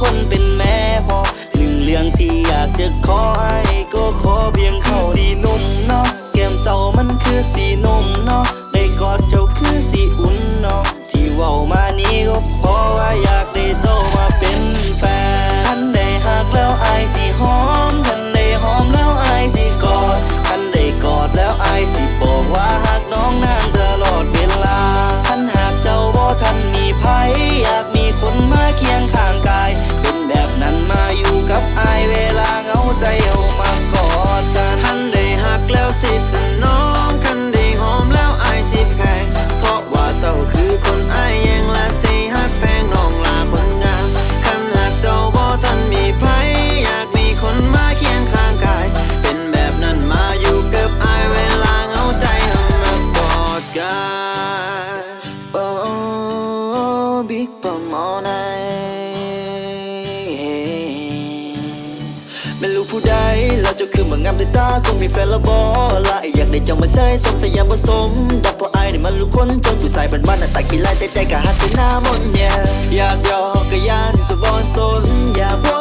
คนเป็นแม่พอหนึ่งเรื่องที่อยากจะขอ God Oh Big Bum on I ไม่รู้ผู้ใดแล้วจะคือเมืองงามด้วยตาคงมีแฟนและบอละอยากได้เจ้ามาใส่สมแต่ยังผสมดับพอไอ้นี่มันรู้คนจนผู้สายบ้านๆหน้ต่กี่ไล่ใจใจกะหักไปหน้ามนเนี่ยอยากยอกกะยานจะบอนสนอยากว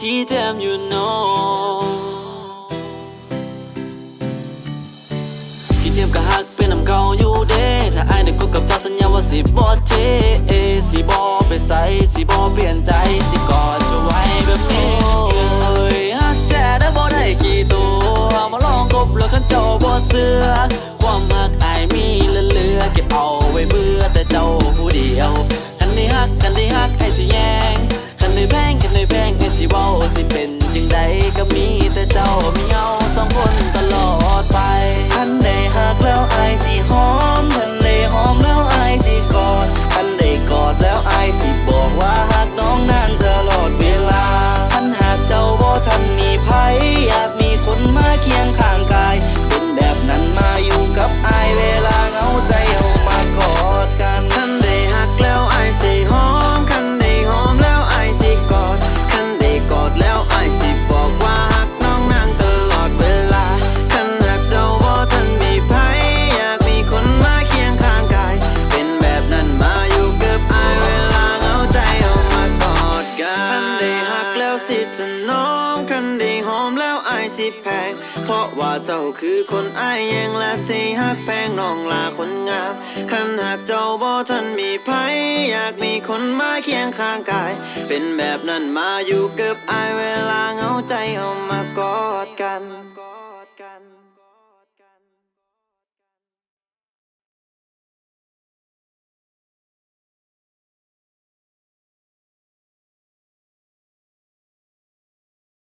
ที่เดมอยู่โนที่เดมก็ฮักเป็นน้ำเก่าอยู่เด้ถ้าไอ้ได้คบกับเจ้าสัญญาว่าสิบ่เทสิบ่ไปใส่สิบ่เปลี่ยนใจสิกอดจะไว้แบบนี้เอ้ยฮักแจ้ได้บ่ได้กี่ตัวมาลองกบแล้วขันเจ้าบ่เสือความฮักไอ้มีเหลือเก็บเอาไว้เบื่อแต่เจ้าผู้เดียว สิแพง เพราะว่าเจ้าคือคนอายยังและสิหักแพงน้องลาคนงามขันหากเจ้าบ่ท่านมีภัยอยากมีคนมาเคียงข้างกาย เป็นแบบนั้นมาอยู่เกือบอายเวลาเหงาใจเอามากอดกัน